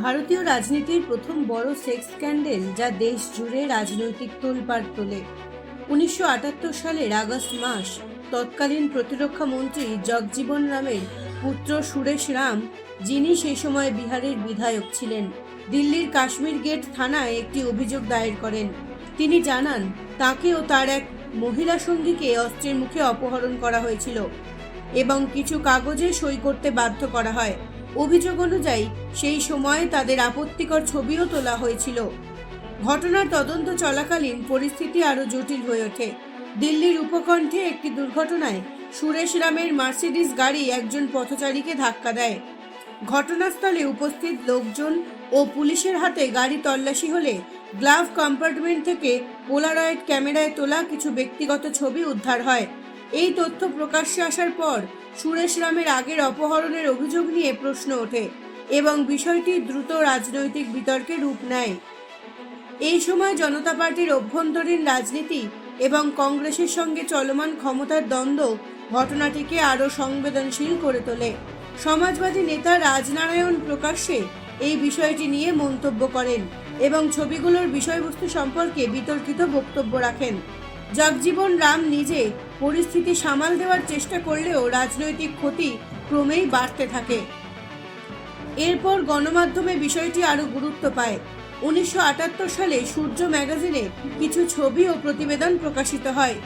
ভারতীয় রাজনীতির প্রথম বড় সেক্স স্ক্যান্ডেল যা দেশ জুড়ে রাজনৈতিক তোলপাড় তোলে। উনিশশো আটাত্তর সালের আগস্ট মাস তৎকালীন প্রতিরক্ষা মন্ত্রী জগজীবন রামের পুত্র সুরেশ রাম, যিনি সেই সময় বিহারের বিধায়ক ছিলেন, দিল্লির কাশ্মীর গেট থানায় একটি অভিযোগ দায়ের করেন। তিনি জানান, তাকে ও তার এক মহিলা সঙ্গীকে অস্ত্রের মুখে অপহরণ করা হয়েছিল এবং কিছু কাগজে সই করতে বাধ্য করা হয়। অভিযোগ অনুযায়ী সেই সময় তাদের আপত্তিকর ছবিও তোলা হয়েছিল। ঘটনার তদন্ত চলাকালীন পরিস্থিতি আরও জটিল হয়ে ওঠে। দিল্লির উপকণ্ঠে একটি দুর্ঘটনায় সুরেশ রামের মার্সিডিস গাড়ি একজন পথচারীকে ধাক্কা দেয়। ঘটনাস্থলে উপস্থিত লোকজন ও পুলিশের হাতে গাড়ি তল্লাশি হলে গ্লাভ কম্পার্টমেন্ট থেকে পোলারয়েড ক্যামেরায় তোলা কিছু ব্যক্তিগত ছবি উদ্ধার হয়। এই তথ্য প্রকাশ্যে আসার পর সুরেশ রামের আগের অপহরণের অভিযোগ নিয়ে প্রশ্ন ওঠে এবং বিষয়টি দ্রুত রাজনৈতিক বিতর্কে রূপ নেয়। এই সময় জনতা পার্টির অভ্যন্তরীণ রাজনীতি এবং কংগ্রেসের সঙ্গে চলমান ক্ষমতার দ্বন্দ্ব ঘটনাটিকে আরও সংবেদনশীল করে তোলে। সমাজবাদী নেতা রাজনারায়ণ প্রকাশ্যে এই বিষয়টি নিয়ে মন্তব্য করেন এবং ছবিগুলোর বিষয়বস্তু সম্পর্কে বিতর্কিত বক্তব্য রাখেন। জগজীবন রাম নিজে পরিস্থিতি সামাল দেওয়ার চেষ্টা করলেও রাজনৈতিক ক্ষতি ক্রমেই বাড়তে থাকে। এরপর গণমাধ্যমে বিষয়টি আরও গুরুত্ব পায়। উনিশশো আটাত্তর সালে সূর্য ম্যাগাজিনে কিছু ছবি ও প্রতিবেদন প্রকাশিত হয়,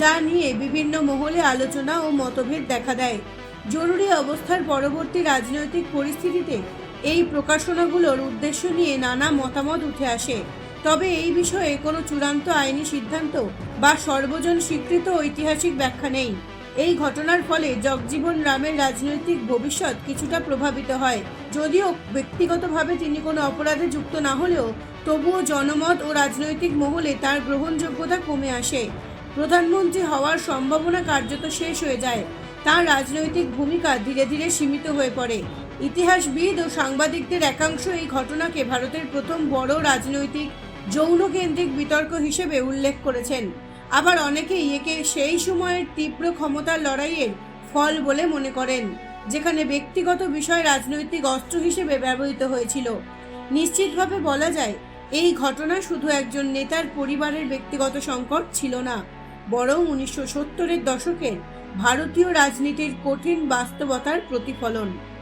যা নিয়ে বিভিন্ন মহলে আলোচনা ও মতভেদ দেখা দেয়। জরুরি অবস্থার পরবর্তী রাজনৈতিক পরিস্থিতিতে এই প্রকাশনাগুলোর উদ্দেশ্য নিয়ে নানা মতামত উঠে আসে। তবে এই বিষয়ে কোনো চূড়ান্ত আইনি সিদ্ধান্ত বা সর্বজন স্বীকৃত ঐতিহাসিক ব্যাখ্যা নেই। এই ঘটনার ফলে জগজীবন রামের রাজনৈতিক ভবিষ্যৎ কিছুটা প্রভাবিত হয়। যদিও ব্যক্তিগতভাবে তিনি কোনো অপরাধে যুক্ত না হলেও তবুও জনমত ও রাজনৈতিক মহলে তার গ্রহণযোগ্যতা কমে আসে। প্রধানমন্ত্রী হওয়ার সম্ভাবনা কার্যত শেষ হয়ে যায়। তার রাজনৈতিক ভূমিকা ধীরে ধীরে সীমিত হয়ে পড়ে। ইতিহাসবিদ ও সাংবাদিকদের একাংশ এই ঘটনাকে ভারতের প্রথম বড় রাজনৈতিক যৌনকেন্দ্রিক বিতর্ক হিসেবে উল্লেখ করেছেন। আবার অনেকেই একে সেই সময়ের তীব্র ক্ষমতার লড়াইয়ের ফল বলে মনে করেন, যেখানে ব্যক্তিগত বিষয় রাজনৈতিক অস্ত্র হিসেবে ব্যবহৃত হয়েছিল। নিশ্চিতভাবে বলা যায়, এই ঘটনা শুধু একজন নেতার পরিবারের ব্যক্তিগত সংকট ছিল না, বরং উনিশশো সত্তরের দশকের ভারতীয় রাজনীতির কঠিন বাস্তবতার প্রতিফলন।